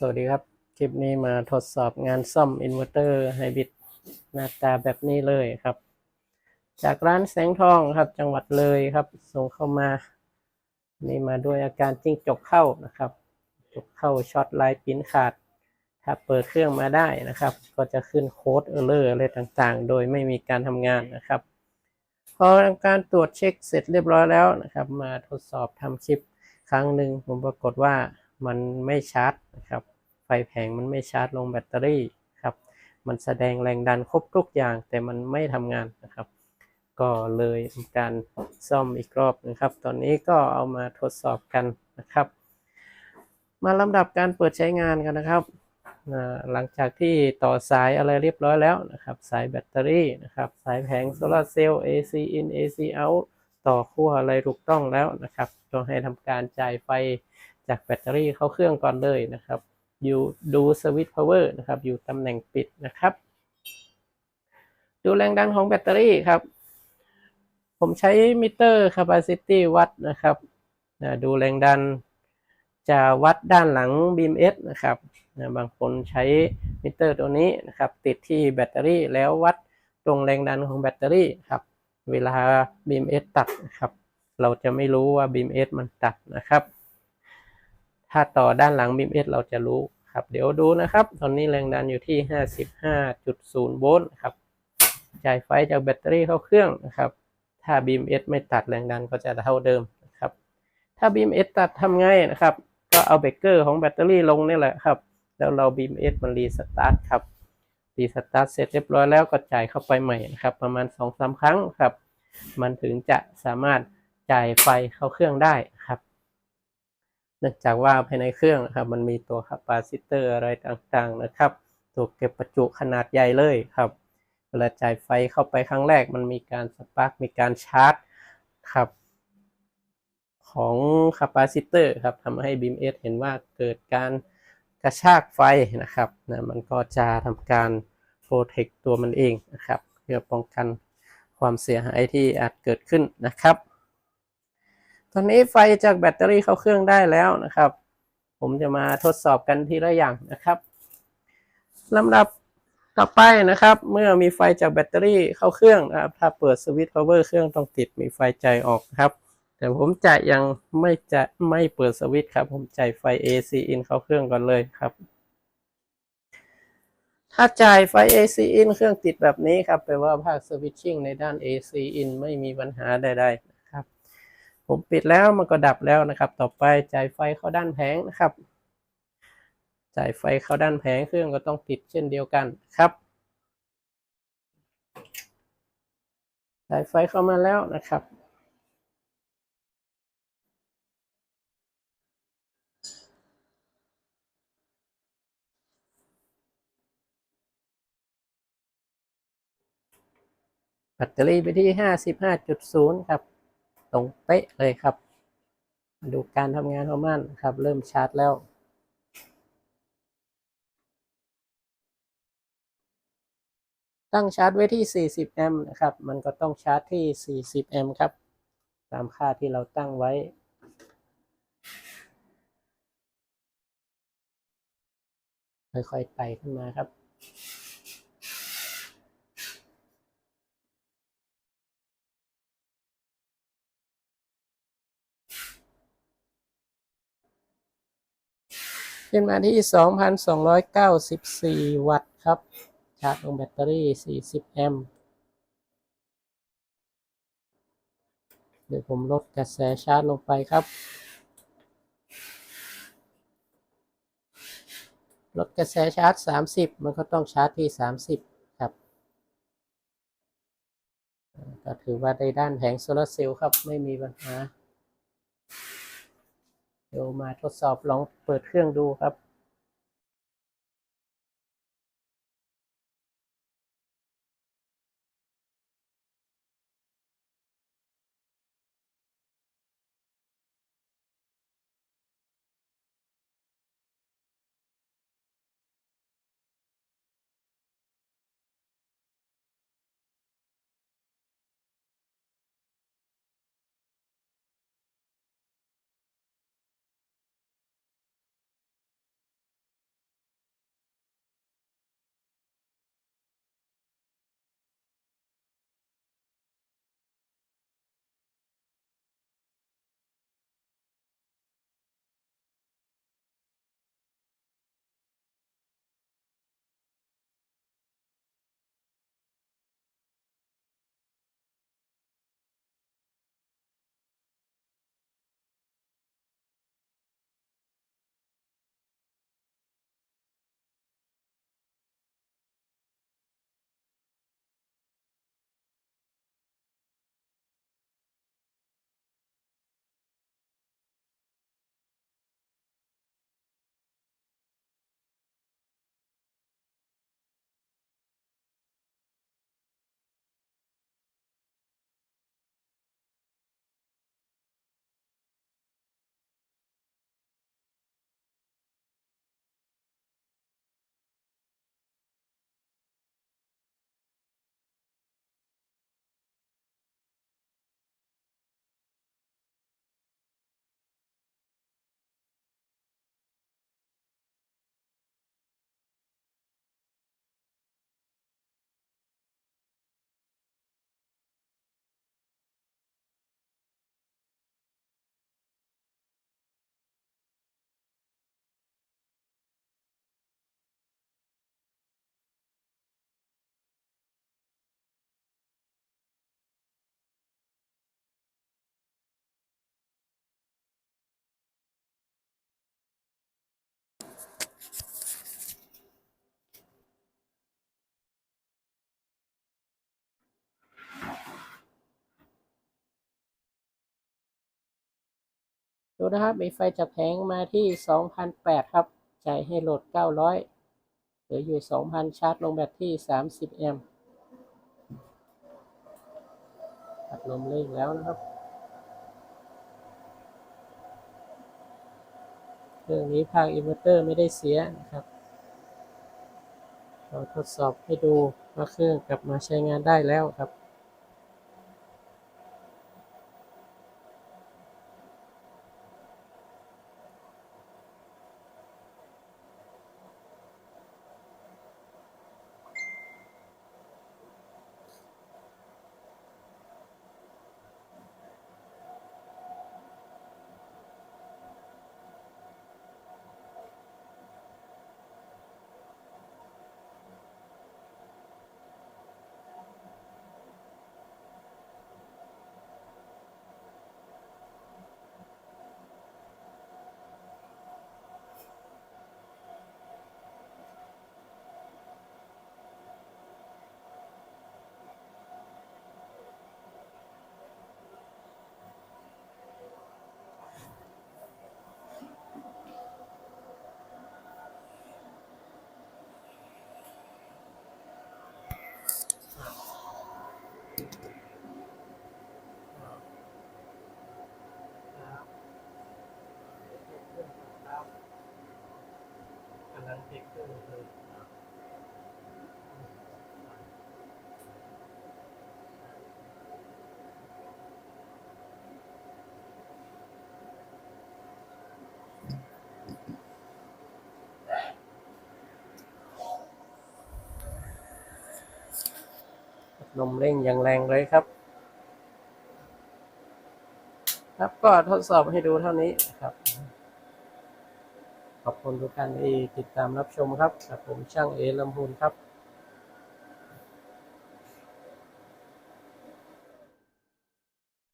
สวัสดีครับ คลิปนี้มาทดสอบงานซ่อมอินเวอร์เตอร์ไฮบริดหน้าตาแบบนี้เลยครับ จากร้านแสงทองครับ จังหวัดเลยครับ ส่งเข้ามา นี่มาด้วยอาการจิ้งจกเข้านะครับจกเข้าช็อตลายปิ้นขาด ถ้าเปิดเครื่องมาได้นะครับ ก็จะขึ้นโค้ดเออร์เลอร์อะไรต่างๆ โดยไม่มีการทำงานนะครับ พอทำการตรวจเช็คเสร็จเรียบร้อยแล้วนะครับ มาทดสอบทำคลิปครั้งหนึ่งผมปรากฏว่า มันไม่ชาร์จนะครับ ไฟแผงมันไม่ชาร์จลงแบตเตอรี่ครับ มันแสดงแรงดันครบทุกอย่างแต่มันไม่ทำงานนะครับ ก็เลยทำการซ่อมอีกรอบนะครับ ตอนนี้ก็เอามาทดสอบกันนะครับ มาลำดับการเปิดใช้งานกันนะครับ หลังจากที่ต่อสายอะไรเรียบร้อยแล้วนะครับ สายแบตเตอรี่นะครับ สายแผงโซลาเซลล์ AC in AC out ต่อขั้วอะไรถูกต้องแล้วนะครับต้องให้ทำการจ่ายไฟ จากแบตเตอรี่เข้าเครื่องก่อนเลยนะครับอยู่ดูสวิตช์พาวเวอร์นะครับ อยู่ตำแหน่งปิดนะครับ ดูแรงดันของแบตเตอรี่ครับ ผมใช้มิเตอร์ capacity วัดนะครับนะดูแรงดันจะวัดด้านหลัง BMS นะครับนะบางคนใช้มิเตอร์ตัวนี้นะครับ ติดที่แบตเตอรี่แล้ววัดตรงแรงดันของแบตเตอรี่ครับ เวลา BMS ตัดนะครับ เราจะไม่รู้ว่า BMS มันตัดนะครับ ถ้าต่อด้านหลัง BMS เราจะรู้ครับ เดี๋ยวดูนะครับ ตอนนี้แรงดันอยู่ที่ 55.0 โวลต์ครับ จ่ายไฟจากแบตเตอรี่เข้าเครื่องนะครับ ถ้า BMS ไม่ตัดแรงดันก็จะเท่าเดิมนะครับ ถ้า BMS ตัดทำไงนะครับ ก็เอาเบรกเกอร์ของแบตเตอรี่ลงนี่แหละครับ แล้วเรา BMS มันรีสตาร์ทครับ รีสตาร์ทเสร็จเรียบร้อยแล้วก็จ่ายเข้าไปใหม่นะครับ ประมาณ2อสาครั้งครับ มันถึงจะสามารถจ่ายไฟเข้าเครื่องได้ครับ เนื่องจากว่าภายในเครื่องนะครับมันมีตัวคาปาซิเตอร์อะไรต่างๆนะครับตัวเก็บประจุขนาดใหญ่เลยครับเวลาจ่ายไฟเข้าไปครั้งแรกมันมีการสปาร์กมีการชาร์จครับของคาปาซิเตอร์ครับทำให้ BMS เอเห็นว่าเกิดการกระชากไฟนะครับนะมันก็จะทำการโปรเทคตัวมันเองนะครับ เพื่อป้องกันความเสียหายที่อาจเกิดขึ้นนะครับ อนนี้ไฟจากแบตเตอรี่เข้าเครื่องได้แล้วนะครับ ผมจะมาทดสอบกันทีละอย่างนะครับลำดับต่อไปนะครับ เมื่อมีไฟจากแบตเตอรี่เข้าเครื่องนะครับ ถ้าเปิดสวิตช์ power เครื่องต้องติดมีไฟจ่ายออกครับ แต่ผมจะยังไม่จะไม่เปิดสวิตช์ครับ ผมจ่ายไฟ AC in เข้าเครื่องก่อนเลยครับ ถ้าจ่ายไฟ AC in เครื่องติดแบบนี้ครับแปลว่าภาคสวิตชิ่งในด้าน AC in ไม่มีปัญหาใดๆนะ ผมปิดแล้วมันก็ดับแล้วนะครับ ต่อไปจ่ายไฟเข้าด้านแผงนะครับ จ่ายไฟเข้าด้านแผงเครื่องก็ต้องติดเช่นเดียวกันครับจ่ายไฟเข้ามาแล้วนะครับแบตเตอรี่ไปที่ห้าสิบห้าจุดศูนย์ครับ ตรงเป๊ะเลยครับ มาดูการทำงานของมันครับ เริ่มชาร์จแล้ว ตั้งชาร์จไว้ที่ 40 แอมป์นะครับ มันก็ต้องชาร์จที่ 40 แอมป์ครับ ตามค่าที่เราตั้งไว้ค่อยๆไต่ขึ้นมาครับ ขึ้นมาที่ 2,294 วัตต์ครับ ชาร์จลงแบตเตอรี่ 40 แอมป์ เดี๋ยวผมลดกระแสชาร์จลงไปครับ ลดกระแสชาร์จ 30 มันก็ต้องชาร์จที่ 30 ครับ ก็ถือว่าได้ด้านแผงโซลาร์เซลล์ครับ ไม่มีปัญหา เดี๋ยวมาทดสอบลองเปิดเครื่องดูครับ ดูนะครับมีไฟจากแผงมาที่ 2,008 ครับ จ่ายให้โหลด 900 เหลืออยู่ 2,000 ชาร์จลงแบตที่ 30 แอมป์อัดลมเร่งแล้วนะครับ เครื่องนี้ภาคอินเวอร์เตอร์ไม่ได้เสียนะครับ เราทดสอบให้ดูว่าเครื่องกลับมาใช้งานได้แล้วครับ กำลังเช็คเครื่องเลย ลมเร่งอย่างแรงเลยครับ ครับก็ทดสอบให้ดูเท่านี้ครับ ขอบคุณทุกท่านที่ติดตามรับชมครับครับผมช่างเอลำพูนครับ